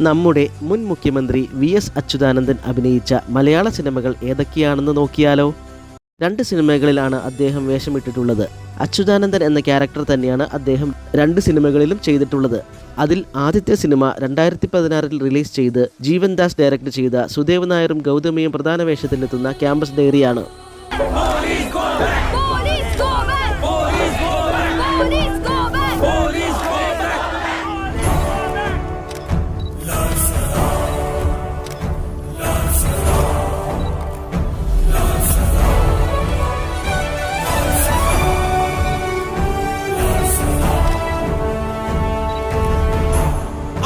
നമ്മുടെ മുൻ മുഖ്യമന്ത്രി വി എസ് അച്യുതാനന്ദൻ അഭിനയിച്ച മലയാള സിനിമകൾ ഏതൊക്കെയാണെന്ന് നോക്കിയാലോ? രണ്ട് സിനിമകളിലാണ് അദ്ദേഹം വേഷമിട്ടിട്ടുള്ളത്. അച്യുതാനന്ദൻ എന്ന ക്യാരക്ടർ തന്നെയാണ് അദ്ദേഹം രണ്ട് സിനിമകളിലും ചെയ്തിട്ടുള്ളത്. അതിൽ ആദ്യത്തെ സിനിമ രണ്ടായിരത്തി പതിനാറിൽ റിലീസ് ചെയ്ത് ജീവൻദാസ് ഡയറക്റ്റ് ചെയ്ത സുദേവ് നായരും ഗൗതമിയും പ്രധാന വേഷത്തിലെത്തുന്ന ക്യാമ്പസ് ഡയറിയാണ്.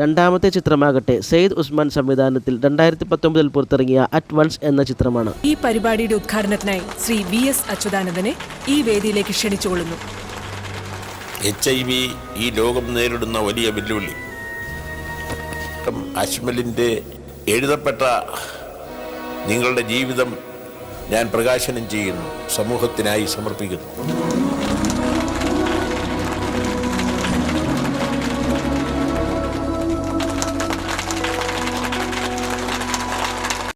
രണ്ടാമത്തെ ചിത്രമാകട്ടെ സെയ്ദ് ഉസ്മാൻ സംവിധാനത്തിൽ രണ്ടായിരത്തി പത്തൊമ്പതിൽ പുറത്തിറങ്ങിയ അറ്റ് വൺസ് എന്ന ചിത്രമാണ്. ഈ പരിപാടിയുടെ ഉദ്ഘാടനത്തിനായി ശ്രീ വി എസ് അച്യുതാനന്ദനെ ഈ വേദിയിലേക്ക് ക്ഷണിച്ചുകൊള്ളുന്നു. എച്ച് ഐ വി ഈ ലോകം നേരിടുന്ന വലിയ വെല്ലുവിളി. അശ്മലിന്റെ എഴുതപ്പെട്ട നിങ്ങളുടെ ജീവിതം ഞാൻ പ്രകാശനം ചെയ്യുന്നു സമൂഹത്തിനായി സമർപ്പിക്കുന്നു.